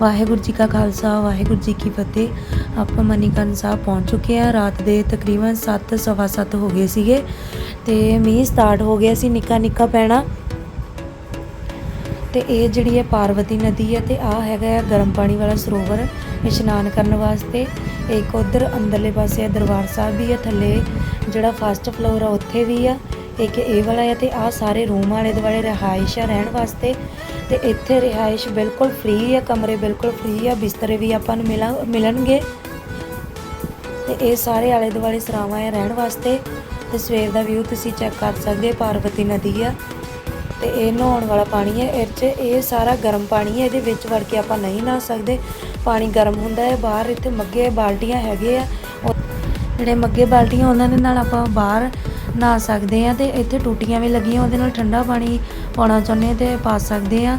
ਵਾਹਿਗੁਰੂ ਜੀ ਕਾ ਖਾਲਸਾ, ਵਾਹਿਗੁਰੂ ਜੀ ਕੀ ਫਤਿਹ। ਆਪਾਂ ਮਨੀਕਰਨ ਸਾਹਿਬ ਪਹੁੰਚ ਚੁੱਕੇ ਆ ਰਾਤ ਦੇ ਤਕਰੀਬਨ 7 ਸਵਾ ਸੱਤ ਹੋ ਗਏ ਸੀਗੇ ਤੇ ਮੀਂਹ ਸਟਾਰਟ ਹੋ ਗਿਆ ਸੀ, ਨਿੱਕਾ ਨਿੱਕਾ ਪੈਣਾ। ਤੇ ਇਹ ਜਿਹੜੀ ਹੈ ਪਾਰਵਤੀ ਨਦੀ ਹੈ ਤੇ ਆ ਹੈਗਾ ਹੈ ਗਰਮ ਪਾਣੀ ਵਾਲਾ ਸਰੋਵਰ ਇਸ਼ਨਾਨ ਕਰਨ ਵਾਸਤੇ। ਇੱਕ ਉਧਰ ਅੰਦਰਲੇ ਪਾਸੇ ਹੈ ਦਰਬਾਰ ਸਾਹਿਬ ਵੀ ਹੈ, ਥੱਲੇ ਜਿਹੜਾ ਫਸਟ ਫਲੋਰ ਆ, ਉੱਥੇ ਵੀ ਆ। ਇੱਕ ਇਹ ਵਾਲਾ ਹੈ ਤੇ ਆ ਸਾਰੇ ਰੂਮ ਵਾਲੇ ਦੁਆਲੇ ਰਿਹਾਇਸ਼ ਆ ਰਹਿਣ ਵਾਸਤੇ। ਤੇ ਇੱਥੇ ਰਿਹਾਇਸ਼ ਬਿਲਕੁਲ ਫ੍ਰੀ ਆ, ਕਮਰੇ ਬਿਲਕੁਲ ਫ੍ਰੀ ਆ, ਬਿਸਤਰੇ ਵੀ ਆਪਾਂ ਨੂੰ ਮਿਲਾਂ, ਮਿਲਣਗੇ। ਤੇ ਇਹ ਸਾਰੇ ਆਲੇ ਦੁਆਲੇ ਸਰਾਵਾਂ ਆ ਰਹਿਣ ਵਾਸਤੇ। ਤੇ ਸਵੇਰ ਦਾ ਵਿਊ ਤੁਸੀਂ ਚੈੱਕ ਕਰ ਸਕਦੇ ਪਾਰਵਤੀ ਨਦੀ ਆ। ਤੇ ਇਹ ਨਹਾਉਣ ਵਾਲਾ ਪਾਣੀ ਹੈ ਇਹ 'ਚ ਇਹ ਸਾਰਾ ਗਰਮ ਪਾਣੀ ਹੈ ਇਹਦੇ ਵਿੱਚ ਵੜ ਕੇ ਆਪਾਂ ਨਹੀਂ ਨਹਾ ਸਕਦੇ। ਪਾਣੀ ਗਰਮ ਹੁੰਦਾ ਹੈ ਬਾਹਰ ਇੱਥੇ ਮੱਗੇ ਬਾਲਟੀਆਂ ਹੈਗੇ ਆ। ਜਿਹੜੇ ਮੱਗੇ ਬਾਲਟੀਆਂ, ਉਹਨਾਂ ਦੇ ਨਾਲ ਆਪਾਂ ਬਾਹਰ ਨਹਾ ਸਕਦੇ ਆ ਤੇ ਇੱਥੇ ਟੂਟੀਆਂ ਵੀ ਲੱਗੀਆਂ, ਉਹਦੇ ਨਾਲ ਠੰਡਾ ਪਾਣੀ ਪਾਉਣਾ ਚਾਹੁੰਦੇ ਤੇ ਪਾ ਸਕਦੇ ਆ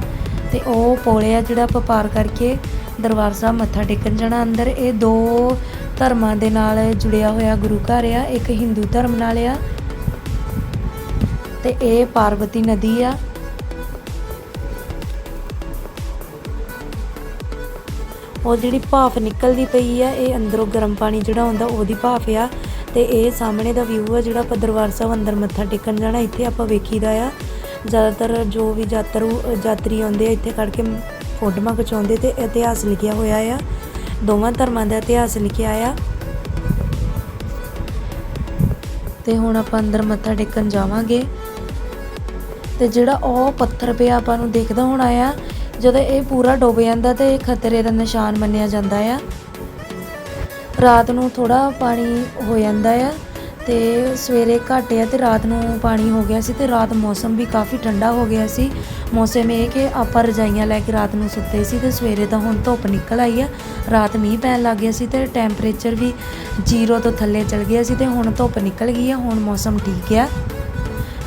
ਤੇ ਉਹ ਪੋਲੇ ਆ ਜਿਹੜਾ ਆਪਾਂ ਪਾਰ ਕਰਕੇ ਦਰਬਾਰ ਸਾਹਿਬ ਮੱਥਾ ਟੇਕਣ ਜਾਣਾ ਅੰਦਰ, ਇਹ ਦੋ ਧਰਮਾਂ ਦੇ ਨਾਲ ਜੁੜਿਆ ਹੋਇਆ ਗੁਰੂ ਘਰ ਆ, ਇੱਕ ਹਿੰਦੂ ਧਰਮ ਨਾਲ ਆ ਤੇ ਇਹ ਪਾਰਵਤੀ ਨਦੀ ਆ। ਉਹ ਜਿਹੜੀ ਭਾਫ ਨਿਕਲਦੀ ਪਈ ਆ, ਇਹ ਅੰਦਰੋਂ ਗਰਮ ਪਾਣੀ ਜਿਹੜਾ ਹੁੰਦਾ ਉਹਦੀ ਭਾਫ ਆ। ਤੇ ਇਹ ਸਾਹਮਣੇ ਦਾ ਵਿਊ ਆ ਜਿਹੜਾ ਆਪਾਂ ਦਰਬਾਰ ਸਾਹਿਬ ਅੰਦਰ ਮੱਥਾ ਟੇਕਣ ਜਾਣਾ, ਇੱਥੇ ਆਪਾਂ ਵੇਖੀਦਾ ਆ। ਜ਼ਿਆਦਾਤਰ ਜੋ ਵੀ ਯਾਤਰੂ, ਯਾਤਰੀ ਆਉਂਦੇ ਆ, ਇੱਥੇ ਖੜ ਕੇ ਫੋਟੋਆਂ ਖਿਚਾਉਂਦੇ ਤੇ ਇਤਿਹਾਸ ਲਿਖਿਆ ਹੋਇਆ ਆ। ਦੋਵਾਂ ਧਰਮਾਂ ਦਾ ਇਤਿਹਾਸ ਲਿਖਿਆ ਆ। ਤੇ ਹੁਣ ਆਪਾਂ ਅੰਦਰ ਮੱਥਾ ਟੇਕਣ ਜਾਵਾਂਗੇ। ਤੇ ਜਿਹੜਾ ਉਹ ਪੱਥਰ ਪਿਆ ਆਪਾਂ ਨੂੰ ਦੇਖਦਾ ਹੋਣਾ ਆ, ਜਦੋਂ ਇਹ ਪੂਰਾ ਡੁੱਬ ਜਾਂਦਾ ਤੇ ਇਹ ਖਤਰੇ ਦਾ ਨਿਸ਼ਾਨ ਮੰਨਿਆ ਜਾਂਦਾ ਆ। ਰਾਤ ਨੂੰ ਥੋੜਾ ਪਾਣੀ ਹੋ ਜਾਂਦਾ ਆ ਤੇ ਸਵੇਰੇ ਘੱਟ ਆ ਤੇ ਰਾਤ ਨੂੰ ਪਾਣੀ ਹੋ ਗਿਆ ਸੀ ਤੇ ਰਾਤ ਮੌਸਮ ਵੀ ਕਾਫੀ ਠੰਡਾ ਹੋ ਗਿਆ ਸੀ। ਮੌਸਮ ਇਹ ਕਿ ਆਪਾਂ ਰਜਾਈਆਂ ਲੈ ਕੇ ਰਾਤ ਨੂੰ ਸੁੱਤੇ ਸੀ ਤੇ ਸਵੇਰੇ ਤਾਂ ਹੁਣ ਧੁੱਪ ਨਿਕਲ ਆਈ ਆ। ਰਾਤ ਮੀਂਹ ਪੈਣ ਲੱਗ ਗਿਆ ਸੀ ਤੇ ਟੈਂਪਰੇਚਰ ਵੀ ਜ਼ੀਰੋ ਤੋਂ ਥੱਲੇ ਚਲ ਗਿਆ ਸੀ ਤੇ ਹੁਣ ਧੁੱਪ ਨਿਕਲ ਗਈ ਆ, ਹੁਣ ਮੌਸਮ ਠੀਕ ਆ।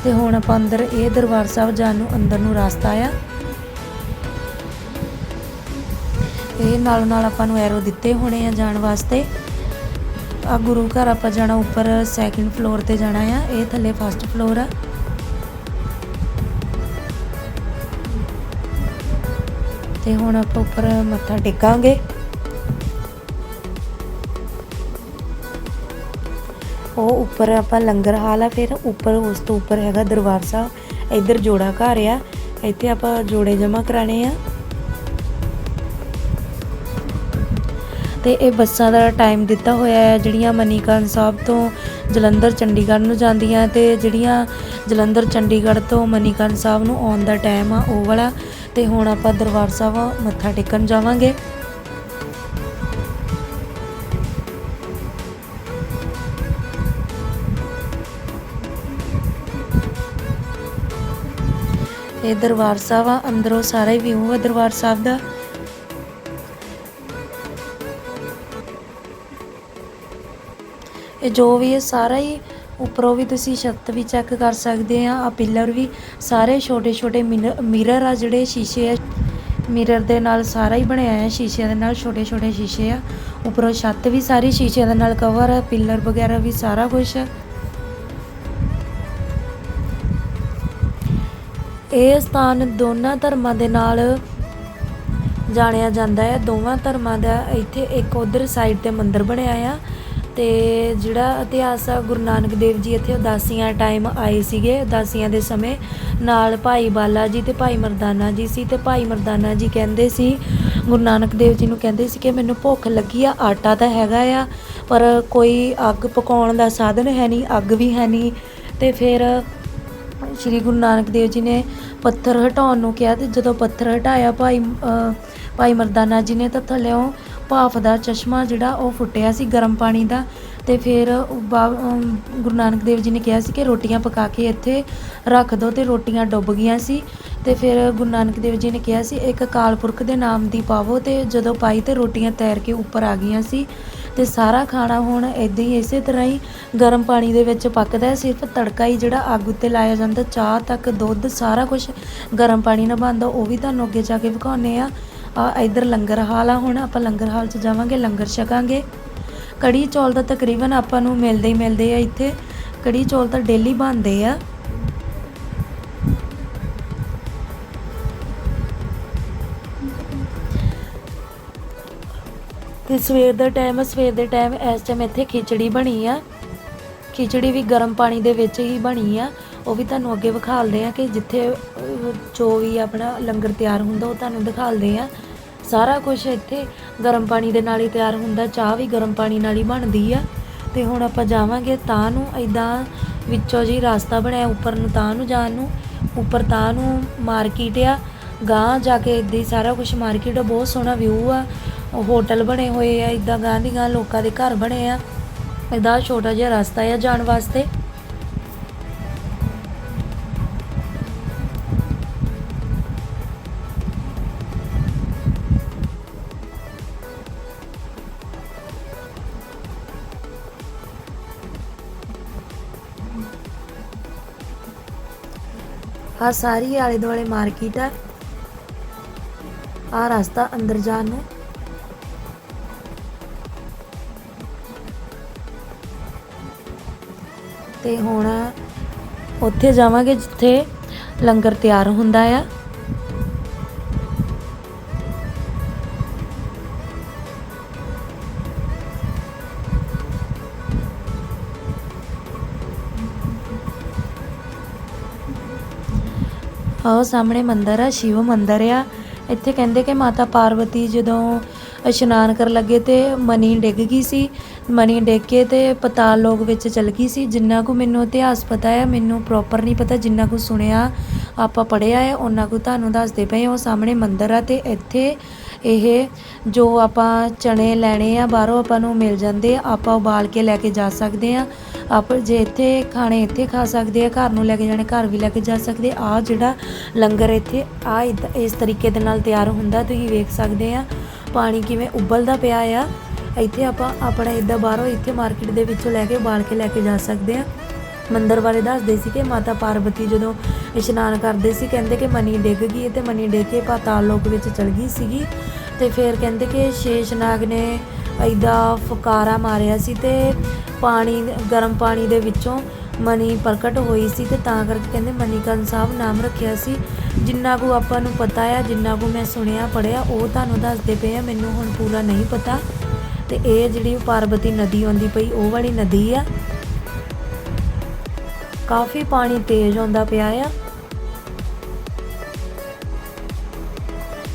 ਤੇ ਹੁਣ ਆਪਾਂ ਅੰਦਰ, ਇਹ ਦਰਬਾਰ ਸਾਹਿਬ ਜਾਣ ਨੂੰ ਅੰਦਰ ਨੂੰ ਰਸਤਾ ਆ। ਇਹ ਨਾਲ ਨਾਲ ਆਪਾਂ ਨੂੰ ਐਰੋ ਦਿੱਤੇ ਹੋਣੇ ਆ ਜਾਣ ਵਾਸਤੇ। ਆ ਗੁਰੂ ਘਰ ਆਪਾਂ ਜਾਣਾ ਉੱਪਰ ਸੈਕਿੰਡ ਫਲੋਰ ਤੇ ਜਾਣਾ ਆ। ਇਹ ਥੱਲੇ ਫਸਟ ਫਲੋਰ ਆ। ਤੇ ਹੁਣ ਆਪਾਂ ਉੱਪਰ ਮੱਥਾ ਟੇਕਾਂਗੇ। ਉਹ ਉੱਪਰ ਆਪਾਂ ਲੰਗਰ ਹਾਲ ਆ, ਫਿਰ ਉੱਪਰ ਉਸ ਤੋਂ ਉੱਪਰ ਹੈਗਾ ਦਰਬਾਰ ਸਾਹਿਬ। ਇੱਧਰ ਜੋੜਾ ਘਰ ਆ। ਇੱਥੇ ਆਪਾਂ ਜੋੜੇ ਜਮਾ ਕਰਾਣੇ ਆ। ਤੇ ਇਹ ਬੱਸਾਂ ਦਾ ਟਾਈਮ ਦਿੱਤਾ ਹੋਇਆ ਹੈ, ਜਿਹੜੀਆਂ ਮਨੀਕਰਨ ਸਾਹਿਬ ਤੋਂ ਜਲੰਧਰ, ਚੰਡੀਗੜ੍ਹ ਨੂੰ ਜਾਂਦੀਆਂ ਤੇ ਜਿਹੜੀਆਂ ਜਲੰਧਰ, ਚੰਡੀਗੜ੍ਹ ਤੋਂ ਮਨੀਕਰਨ ਸਾਹਿਬ ਨੂੰ ਆਉਣ ਦਾ ਟਾਈਮ ਆ, ਉਹ ਵਾਲਾ। ਤੇ ਹੁਣ ਆਪਾਂ ਦਰਬਾਰ ਸਾਹਿਬ ਮੱਥਾ ਟੇਕਣ ਜਾਵਾਂਗੇ। ਇਹ ਦਰਬਾਰ ਸਾਹਿਬ ਆ, ਅੰਦਰੋਂ ਸਾਰਾ ਹੀ ਵਿਊ ਆ ਦਰਬਾਰ ਸਾਹਿਬ ਦਾ। ਇਹ ਜੋ ਵੀ ਹੈ, ਸਾਰਾ ਹੀ ਉੱਪਰੋਂ ਵੀ ਤੁਸੀਂ ਛੱਤ ਵੀ ਚੈੱਕ ਕਰ ਸਕਦੇ ਆ ਆ ਪਿੱਲਰ ਵੀ, ਸਾਰੇ ਛੋਟੇ ਛੋਟੇ ਮਿਰਰ ਆ ਜਿਹੜੇ ਸ਼ੀਸ਼ੇ ਆ। ਮਿਰਰ ਦੇ ਨਾਲ ਸਾਰਾ ਹੀ ਬਣਿਆ ਹੈ ਸ਼ੀਸ਼ਿਆਂ ਦੇ ਨਾਲ ਛੋਟੇ ਛੋਟੇ ਸ਼ੀਸ਼ੇ ਆ। ਉੱਪਰੋਂ ਛੱਤ ਵੀ ਸਾਰੀ ਸ਼ੀਸ਼ਿਆਂ ਦੇ ਨਾਲ ਕਵਰ ਆ ਪਿੱਲਰ ਵਗੈਰਾ ਵੀ ਸਾਰਾ ਕੁਝ ਇਹ ਸਥਾਨ ਦੋਨਾਂ ਧਰਮਾਂ ਦੇ ਨਾਲ ਜਾਣਿਆ ਜਾਂਦਾ ਹੈ, ਦੋਵਾਂ ਧਰਮਾਂ ਦਾ ਇੱਥੇ ਇੱਕ ਉਧਰ ਸਾਈਡ ਤੇ ਮੰਦਿਰ ਬਣਿਆ ਆ। ਤੇ ਜਿਹੜਾ ਇਤਿਹਾਸ ਆ, ਗੁਰੂ ਨਾਨਕ ਦੇਵ ਜੀ ਇੱਥੇ ਉਦਾਸੀਆਂ ਟਾਈਮ ਆਏ ਸੀਗੇ, ਉਦਾਸੀਆਂ ਦੇ ਸਮੇਂ ਨਾਲ ਭਾਈ ਬਾਲਾ ਜੀ ਤੇ ਭਾਈ ਮਰਦਾਨਾ ਜੀ ਸੀ ਤੇ ਭਾਈ ਮਰਦਾਨਾ ਜੀ ਕਹਿੰਦੇ ਸੀ, ਗੁਰੂ ਨਾਨਕ ਦੇਵ ਜੀ ਨੂੰ ਕਹਿੰਦੇ ਸੀ ਕਿ ਮੈਨੂੰ ਭੁੱਖ ਲੱਗੀ ਆ, ਆਟਾ ਤਾਂ ਹੈਗਾ ਆ, ਪਰ ਕੋਈ ਅੱਗ ਪਕਾਉਣ ਦਾ ਸਾਧਨ ਹੈ ਨਹੀਂ, ਅੱਗ ਵੀ ਹੈ ਨਹੀਂ। ਤੇ ਫਿਰ ਸ਼੍ਰੀ ਗੁਰੂ ਨਾਨਕ ਦੇਵ ਜੀ ਨੇ ਪੱਥਰ ਹਟਾਉਣ ਨੂੰ ਕਿਹਾ ਤੇ ਜਦੋਂ ਪੱਥਰ ਹਟਾਇਆ ਭਾਈ ਭਾਈ ਮਰਦਾਨਾ ਜੀ ਨੇ ਤਾਂ ਥੱਲਿਓਂ ਭਾਫ ਦਾ ਚਸ਼ਮਾ ਜਿਹੜਾ ਉਹ ਫੁੱਟਿਆ ਸੀ ਗਰਮ ਪਾਣੀ ਦਾ ਤੇ ਫਿਰ ਬਾ- ਗੁਰੂ ਨਾਨਕ ਦੇਵ ਜੀ ਨੇ ਕਿਹਾ ਸੀ ਕਿ ਰੋਟੀਆਂ ਪਕਾ ਕੇ ਇੱਥੇ ਰੱਖ ਦਿਓ ਤੇ ਰੋਟੀਆਂ ਡੁੱਬ ਗਈਆਂ ਸੀ ਤੇ ਫਿਰ ਗੁਰੂ ਨਾਨਕ ਦੇਵ ਜੀ ਨੇ ਕਿਹਾ ਸੀ, ਇੱਕ ਅਕਾਲ ਪੁਰਖ ਦੇ ਨਾਮ ਦੀ ਪਾਵੋ ਤੇ ਜਦੋਂ ਪਾਈ ਤੇ ਰੋਟੀਆਂ ਤੈਰ ਕੇ ਉੱਪਰ ਆ ਗਈਆਂ ਸੀ ਤੇ ਸਾਰਾ ਖਾਣਾ ਹੁਣ ਇਦਾਂ ਹੀ ਇਸੇ ਤਰ੍ਹਾਂ ਹੀ ਗਰਮ ਪਾਣੀ ਦੇ ਵਿੱਚ ਪੱਕਦਾ ਹੈ, ਸਿਰਫ ਤੜਕਾ ਹੀ ਜਿਹੜਾ ਅੱਗ ਉੱਤੇ ਲਾਇਆ ਜਾਂਦਾ, ਚਾਹ ਤੱਕ, ਦੁੱਧ, ਸਾਰਾ ਕੁਝ ਗਰਮ ਪਾਣੀ ਨਾਲ ਬਣਦਾ, ਉਹ ਵੀ ਤੁਹਾਨੂੰ ਅੱਗੇ ਜਾ ਕੇ ਵਿਖਾਉਨੇ ਆ ਆ ਇਧਰ ਲੰਗਰ ਹਾਲ ਆ, ਹੁਣ ਆਪਾਂ ਲੰਗਰ ਹਾਲ 'ਚ ਜਾਵਾਂਗੇ, ਲੰਗਰ ਛਕਾਂਗੇ। ਕੜੀ ਚੌਲ ਤਾਂ ਤਕਰੀਬਨ ਆਪਾਂ ਨੂੰ ਮਿਲਦੇ ਹੀ ਮਿਲਦੇ ਆ ਇੱਥੇ। ਕੜੀ ਚੌਲ ਤਾਂ ਡੇਲੀ ਬਣਦੇ ਆ। ਤੇ ਸਵੇਰ ਦਾ ਟਾਈਮ ਸਵੇਰ ਦੇ ਟਾਈਮ ਇਸ ਟਾਈਮ ਇੱਥੇ ਖਿਚੜੀ ਬਣੀ ਆ। ਖਿਚੜੀ ਵੀ ਗਰਮ ਪਾਣੀ ਦੇ ਵਿੱਚ ਹੀ ਬਣੀ ਆ। ਉਹ ਵੀ ਤੁਹਾਨੂੰ ਅੱਗੇ ਵਿਖਾਲਦੇ ਆ ਕਿ ਜਿੱਥੇ ਜੋ ਵੀ ਆਪਣਾ ਲੰਗਰ ਤਿਆਰ ਹੁੰਦਾ ਉਹ ਤੁਹਾਨੂੰ ਦਿਖਾਲਦੇ ਆ। ਸਾਰਾ ਕੁਝ ਇੱਥੇ ਗਰਮ ਪਾਣੀ ਦੇ ਨਾਲ ਹੀ ਤਿਆਰ ਹੁੰਦਾ, ਚਾਹ ਵੀ ਗਰਮ ਪਾਣੀ ਨਾਲ ਹੀ ਬਣਦੀ ਆ। ਤੇ ਹੁਣ ਆਪਾਂ ਜਾਵਾਂਗੇ ਤਾਂ ਨੂੰ ਐਦਾਂ ਵਿੱਚੋਂ ਜੀ ਰਸਤਾ ਬਣਿਆ ਉੱਪਰ ਨੂੰ ਤਾਂ ਨੂੰ ਜਾਣ ਨੂੰ, ਉੱਪਰ ਤਾਂ ਨੂੰ ਮਾਰਕੀਟ ਆ। ਗਾਂ ਜਾ ਕੇ ਇੱਦਾਂ ਹੀ ਸਾਰਾ ਕੁਝ ਮਾਰਕੀਟ ਆ ਬਹੁਤ ਸੋਹਣਾ ਵਿਊ ਆ। ਹੋਟਲ ਬਣੇ ਹੋਏ ਆ ਇਦਾਂ ਗਾਂ ਦੀ ਗਾਂ ਲੋਕਾਂ ਦੇ ਘਰ ਬਣੇ ਆ। ਇਹਦਾ ਛੋਟਾ ਜਿਹਾ ਰਸਤਾ ਆ ਜਾਣ ਵਾਸਤੇ। ਆ ਸਾਰੀ ਆਲੇ ਦੁਆਲੇ ਮਾਰਕੀਟ ਆ ਆ ਰਸਤਾ ਅੰਦਰ ਜਾਣ ਨੂੰ। ਤੇ ਹੁਣ ਉੱਥੇ ਜਾਵਾਂਗੇ ਜਿੱਥੇ ਲੰਗਰ ਤਿਆਰ ਹੁੰਦਾ ਆ। ਆਹ ਸਾਹਮਣੇ ਮੰਦਿਰ ਆ, ਸ਼ਿਵ ਮੰਦਿਰ ਆ। ਇੱਥੇ ਕਹਿੰਦੇ ਕਿ ਮਾਤਾ ਪਾਰਵਤੀ ਜਦੋਂ ਇਸ਼ਨਾਨ ਕਰਨ ਲੱਗੇ ਤੇ ਮਨੀ ਡਿੱਗ ਗਈ ਸੀ। ਮਨੀ ਡਿੱਗ ਕੇ ਤੇ ਪਤਾਲ ਲੋਕ ਵਿੱਚ ਚਲ ਗਈ ਸੀ। ਜਿੰਨਾ ਕੁ ਮੈਨੂੰ ਇਤਿਹਾਸ ਪਤਾ ਹੈ ਮੈਨੂੰ ਪ੍ਰੋਪਰ ਨਹੀਂ ਪਤਾ ਜਿੰਨਾ ਕੁ ਸੁਣਿਆ ਆਪਾਂ ਪੜਿਆ ਹੈ ਉਹਨਾਂ ਕੁ ਤੁਹਾਨੂੰ ਦੱਸਦੇ ਪਏ ਹਾਂ। ਉਹ ਸਾਹਮਣੇ ਮੰਦਿਰ ਆ ਤੇ ਇੱਥੇ ਇਹ ਜੋ ਆਪਾਂ ਚਣੇ ਲੈਣੇ ਆ, ਬਾਹਰੋਂ ਆਪਾਂ ਨੂੰ ਮਿਲ ਜਾਂਦੇ ਆ, ਆਪਾਂ ਉਬਾਲ ਕੇ ਲੈ ਕੇ ਜਾ ਸਕਦੇ ਆ। ਆਪ ਜੇ ਇੱਥੇ ਖਾਣੇ ਇੱਥੇ ਖਾ ਸਕਦੇ ਆ, ਘਰ ਨੂੰ ਲੈ ਕੇ ਜਾਣੇ ਘਰ ਵੀ ਲੈ ਕੇ ਜਾ ਸਕਦੇ ਆ। ਜਿਹੜਾ ਲੰਗਰ ਇੱਥੇ ਆ ਇਸ ਤਰੀਕੇ ਦੇ ਨਾਲ ਤਿਆਰ ਹੁੰਦਾ, ਤੁਸੀਂ ਵੇਖ ਸਕਦੇ ਆ। ਪਾਣੀ ਕਿਵੇਂ ਉਬਲਦਾ ਪਿਆ ਆ। ਇੱਥੇ ਆਪਾਂ ਆਪਣਾ ਇਦਾਂ ਬਾਹਰੋਂ ਇੱਥੇ ਮਾਰਕੀਟ ਦੇ ਵਿੱਚੋਂ ਲੈ ਕੇ, ਉਬਾਲ ਕੇ ਲੈ ਕੇ ਜਾ ਸਕਦੇ ਆ। ਮੰਦਰ ਬਾਰੇ ਦੱਸਦੇ ਸੀ ਕਿ ਮਾਤਾ ਪਾਰਵਤੀ ਜਦੋਂ ਇਸ਼ਨਾਨ ਕਰਦੇ ਸੀ, ਕਹਿੰਦੇ ਕਿ ਮਨੀ ਡਿੱਗ ਗਈ ਤੇ ਮਨੀ ਡਿੱਗ ਕੇ ਪਾਤਾਲ ਲੋਕ ਵਿੱਚ ਚਲ ਗਈ ਸੀਗੀ ਤੇ ਫਿਰ ਕਹਿੰਦੇ ਕਿ ਸ਼ੇਸ਼ਨਾਗ ਨੇ ਐਦਾਂ ਫੁਕਾਰਾ ਮਾਰਿਆ ਸੀ ਤੇ ਪਾਣੀ, ਗਰਮ ਪਾਣੀ ਦੇ ਵਿੱਚੋਂ ਮਨੀ ਪ੍ਰਗਟ ਹੋਈ ਸੀ ਤੇ ਤਾਂ ਕਰਕੇ ਕਹਿੰਦੇ ਮਨੀਕਰਨ ਸਾਹਿਬ ਨਾਮ ਰੱਖਿਆ ਸੀ। ਜਿੰਨਾ ਕੁ ਆਪਾਂ ਨੂੰ ਪਤਾ ਆ, ਜਿੰਨਾ ਕੁ ਮੈਂ ਸੁਣਿਆ ਪੜਿਆ ਉਹ ਤੁਹਾਨੂੰ ਦੱਸਦੇ ਪਏ ਆ, ਮੈਨੂੰ ਹੁਣ ਪੂਰਾ ਨਹੀਂ ਪਤਾ। ਤੇ ਇਹ ਜਿਹੜੀ ਪਾਰਬਤੀ ਨਦੀ ਆਉਂਦੀ ਪਈ, ਉਹ ਵਾਲੀ ਨਦੀ ਆ। ਕਾਫੀ ਪਾਣੀ ਤੇਜ਼ ਆਉਂਦਾ ਪਿਆ ਆ।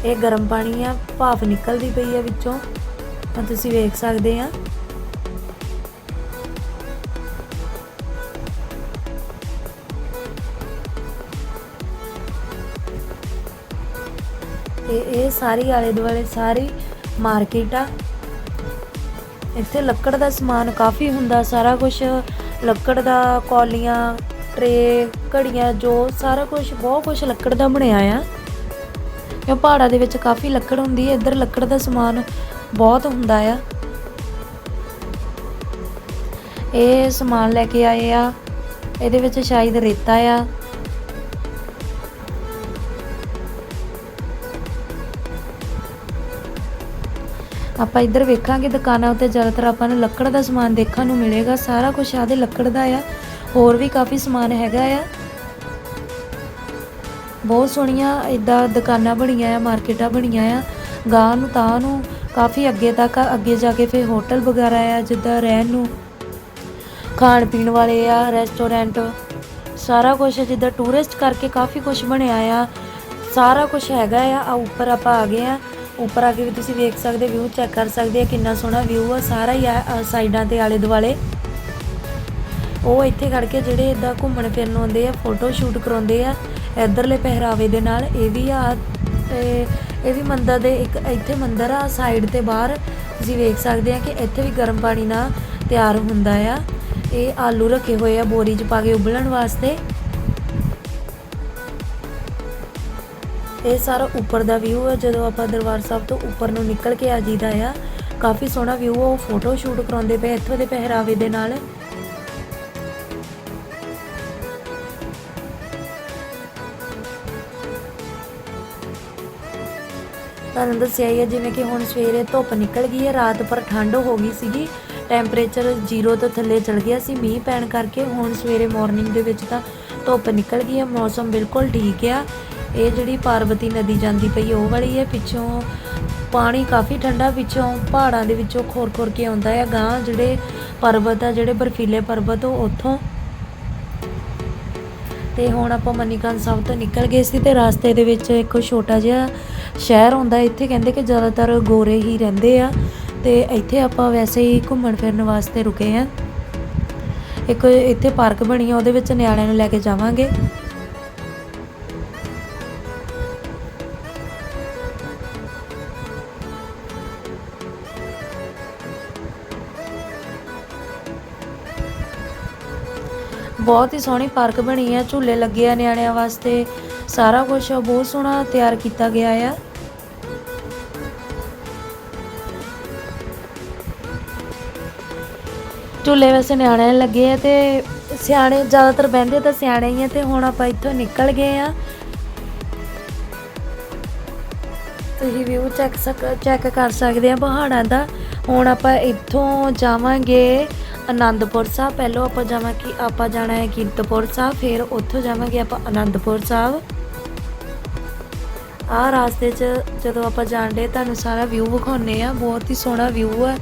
ਇਹ ਗਰਮ ਪਾਣੀ ਆ, ਭਾਫ ਨਿਕਲਦੀ ਪਈ ਆ ਵਿੱਚੋਂ। ਤਾਂ ਤੁਸੀਂ ਵੇਖ ਸਕਦੇ ਆ। ਤੇ ਇਹ ਸਾਰੀ ਆਲੇ ਦੁਆਲੇ ਸਾਰੀ ਮਾਰਕੀਟ ਆ। ਇੱਥੇ ਲੱਕੜ ਦਾ ਸਮਾਨ ਕਾਫੀ ਹੁੰਦਾ, ਸਾਰਾ ਕੁਝ ਲੱਕੜ ਦਾ ਕੌਲੀਆਂ, ਟਰੇ, ਘੜੀਆਂ, ਜੋ ਸਾਰਾ ਕੁਝ ਬਹੁਤ ਕੁਝ ਲੱਕੜ ਦਾ ਬਣਿਆ ਆ। ਇਹ ਪਹਾੜਾਂ ਦੇ ਵਿੱਚ ਕਾਫੀ ਲੱਕੜ ਹੁੰਦੀ ਹੈ, ਇੱਧਰ ਲੱਕੜ ਦਾ ਸਮਾਨ ਬਹੁਤ ਹੁੰਦਾ ਆ। ਇਹ ਸਮਾਨ ਲੈ ਕੇ ਆਏ ਆ, ਇਹਦੇ ਵਿੱਚ ਸ਼ਾਇਦ ਰੇਤਾ ਆ। ਆਪਾਂ ਇੱਧਰ ਵੇਖਾਂਗੇ ਦੁਕਾਨਾਂ ਉੱਤੇ ਜ਼ਿਆਦਾਤਰ ਆਪਾਂ ਨੂੰ ਲੱਕੜ ਦਾ ਸਮਾਨ ਦੇਖਣ ਨੂੰ ਮਿਲੇਗਾ, ਸਾਰਾ ਕੁਝ ਆਦੇ ਲੱਕੜ ਦਾ ਆ, ਹੋਰ ਵੀ ਕਾਫੀ ਸਮਾਨ ਹੈਗਾ ਆ। ਬਹੁਤ ਸੋਹਣੀਆਂ ਇਦਾਂ ਦੁਕਾਨਾਂ ਬਣੀਆਂ ਆ, ਮਾਰਕੀਟਾਂ ਬਣੀਆਂ ਆ ਗਾਂ ਨੂੰ ਤਾਂ ਨੂੰ ਕਾਫੀ ਅੱਗੇ ਤੱਕ ਅੱਗੇ ਜਾ ਕੇ ਫਿਰ ਹੋਟਲ ਵਗੈਰਾ ਆ, ਜਿੱਦਾਂ ਰਹਿਣ ਨੂੰ, ਖਾਣ ਪੀਣ ਵਾਲੇ ਆ ਰੈਸਟੋਰੈਂਟ ਸਾਰਾ ਕੁਝ ਜਿੱਦਾਂ ਟੂਰਿਸਟ ਕਰਕੇ ਕਾਫੀ ਕੁਝ ਬਣਿਆ ਆ, ਸਾਰਾ ਕੁਝ ਹੈਗਾ ਆ ਆ ਉੱਪਰ ਆਪਾਂ ਆ ਗਏ ਆ। ਉੱਪਰ ਆ ਕੇ ਵੀ ਤੁਸੀਂ ਵੇਖ ਸਕਦੇ ਵਿਊ ਚੈੱਕ ਕਰ ਸਕਦੇ ਆ, ਕਿੰਨਾ ਸੋਹਣਾ ਵਿਊ ਆ, ਸਾਰਾ ਹੀ ਆ ਸਾਈਡਾਂ ਤੇ ਆਲੇ ਦੁਆਲੇ। ਉਹ ਇੱਥੇ ਖੜ ਕੇ ਜਿਹੜੇ ਇਦਾਂ ਘੁੰਮਣ ਫਿਰਨ ਆਉਂਦੇ ਆ ਫੋਟੋ ਸ਼ੂਟ ਕਰਾਉਂਦੇ ਆ ਇਧਰਲੇ ਪਹਿਰਾਵੇ ਦੇ ਨਾਲ, ਇਹ ਵੀ ਆ, ਤੇ ਇਹ ਵੀ ਮੰਦਰ ਦੇ ਇੱਕ, ਇੱਥੇ ਮੰਦਰ ਆ ਸਾਈਡ ਤੇ ਬਾਹਰ। ਤੁਸੀਂ ਵੇਖ ਸਕਦੇ ਆ ਕਿ ਇੱਥੇ ਵੀ ਗਰਮ ਪਾਣੀ ਨਾਲ ਤਿਆਰ ਹੁੰਦਾ ਆ। ਇਹ ਆਲੂ ਰੱਖੇ ਹੋਏ ਆ ਬੋਰੀ 'ਚ ਪਾ ਕੇ ਉਬਲਣ ਵਾਸਤੇ। ਇਹ ਸਾਰਾ ਉੱਪਰ ਦਾ ਵਿਊ ਹੈ ਜਦੋਂ ਆਪਾਂ ਦਰਬਾਰ ਸਾਹਿਬ ਤੋਂ ਉੱਪਰ ਨੂੰ ਨਿਕਲ ਕੇ ਆ ਜੀਦਾ ਆ, ਕਾਫੀ ਸੋਹਣਾ ਵਿਊ ਉਹ ਫੋਟੋ ਸ਼ੂਟ ਕਰਾਉਂਦੇ ਪਏ ਇੱਥੋਂ ਦੇ ਪਹਿਰਾਵੇ ਦੇ ਨਾਲ। ਤੁਹਾਨੂੰ ਦੱਸਿਆ ਹੀ ਹੈ ਜਿਵੇਂ ਕਿ ਹੁਣ ਸਵੇਰੇ ਧੁੱਪ ਨਿਕਲ ਗਈ ਹੈ ਰਾਤ ਪਰ ਠੰਡ ਹੋ ਗਈ ਸੀਗੀ ਟੈਂਪਰੇਚਰ 0 ਤੋਂ ਥੱਲੇ ਚਲ ਗਿਆ ਸੀ, ਮੀਂਹ ਪੈਣ ਕਰਕੇ ਹੁਣ ਸਵੇਰੇ ਮਾਰਨਿੰਗ ਦੇ ਵਿੱਚ ਤਾਂ ਧੁੱਪ ਨਿਕਲ ਗਈ ਹੈ ਮੌਸਮ ਬਿਲਕੁਲ ਠੀਕ ਆ। ਇਹ ਜਿਹੜੀ ਪਾਰਵਤੀ ਨਦੀ ਜਾਂਦੀ ਪਈ ਉਹ ਵਾਲੀ ਹੈ ਪਿੱਛੋਂ ਪਾਣੀ ਕਾਫੀ ਠੰਡਾ ਵਿੱਚੋਂ ਪਹਾੜਾਂ ਦੇ ਵਿੱਚੋਂ ਖੋਰ-ਖੋਰ ਕੇ ਆਉਂਦਾ ਹੈ ਗਾਂ, ਜਿਹੜੇ ਪਰਬਤ ਆ, ਜਿਹੜੇ ਬਰਫੀਲੇ ਪਰਬਤ, ਉਹ ਉੱਥੋਂ। ਤੇ ਹੁਣ ਆਪਾਂ ਮਨੀਕਰਨ ਸਾਹਿਬ ਤੋਂ ਨਿਕਲ ਗਏ ਸੀ ਤੇ ਰਸਤੇ ਦੇ ਵਿੱਚ ਇੱਕ ਛੋਟਾ ਜਿਹਾ ਸ਼ਹਿਰ ਆਉਂਦਾ ਇੱਥੇ ਕਹਿੰਦੇ ਕਿ ਜ਼ਿਆਦਾਤਰ ਗੋਰੇ ਹੀ ਰਹਿੰਦੇ ਆ। ਤੇ ਇੱਥੇ ਆਪਾਂ ਵੈਸੇ ਹੀ ਘੁੰਮਣ ਫਿਰਨ ਵਾਸਤੇ ਰੁਕੇ ਆ। ਇੱਕ ਇੱਥੇ ਪਾਰਕ ਬਣੀ ਆ, ਉਹਦੇ ਵਿੱਚ ਨਿਆਣਿਆਂ ਨੂੰ ਲੈ ਕੇ ਜਾਵਾਂਗੇ। ਬਹੁਤ ਹੀ ਸੋਹਣੀ ਪਾਰਕ ਬਣੀ ਆ, ਝੂਲੇ ਲੱਗੇ ਆ ਨਿਆਣਿਆਂ ਵਾਸਤੇ, ਸਾਰਾ ਕੁਝ ਬਹੁਤ ਸੋਹਣਾ ਤਿਆਰ ਕੀਤਾ ਗਿਆ ਆ। ਝੂਲੇ ਵੈਸੇ ਨਿਆਣਿਆਂ ਲੱਗੇ ਆ ਤੇ ਸਿਆਣੇ ਜ਼ਿਆਦਾਤਰ ਬਹਿੰਦੇ ਤਾਂ ਸਿਆਣੇ ਹੀ ਆ ਤੇ ਹੁਣ ਆਪਾਂ ਇੱਥੋਂ ਨਿਕਲ ਗਏ ਆ। ਤੁਸੀਂ ਵਿਊ ਚੈੱਕ ਸਕ ਚੈੱਕ ਕਰ ਸਕਦੇ ਆ ਪਹਾੜਾਂ ਦਾ। ਹੁਣ ਆਪਾਂ ਇੱਥੋਂ ਜਾਵਾਂਗੇ। ਆਨੰਦਪੁਰ ਸਾਹਿਬ। ਪਹਿਲਾਂ ਆਪਾਂ ਜਾਵਾਂਗੇ ਆਪਾਂ ਜਾਣਾ ਹੈ ਕੀਰਤਪੁਰ ਸਾਹਿਬ, ਫਿਰ ਉੱਥੋਂ ਜਾਵਾਂਗੇ ਆਪਾਂ ਆਨੰਦਪੁਰ ਸਾਹਿਬ। ਆਹ ਰਾਸਤੇ 'ਚ ਜਦੋਂ ਆਪਾਂ ਜਾਣਦੇ ਤੁਹਾਨੂੰ ਸਾਰਾ ਵਿਊ ਵਿਖਾਉਨੇ ਆ ਬਹੁਤ ਹੀ ਸੋਹਣਾ ਵਿਊ ਆ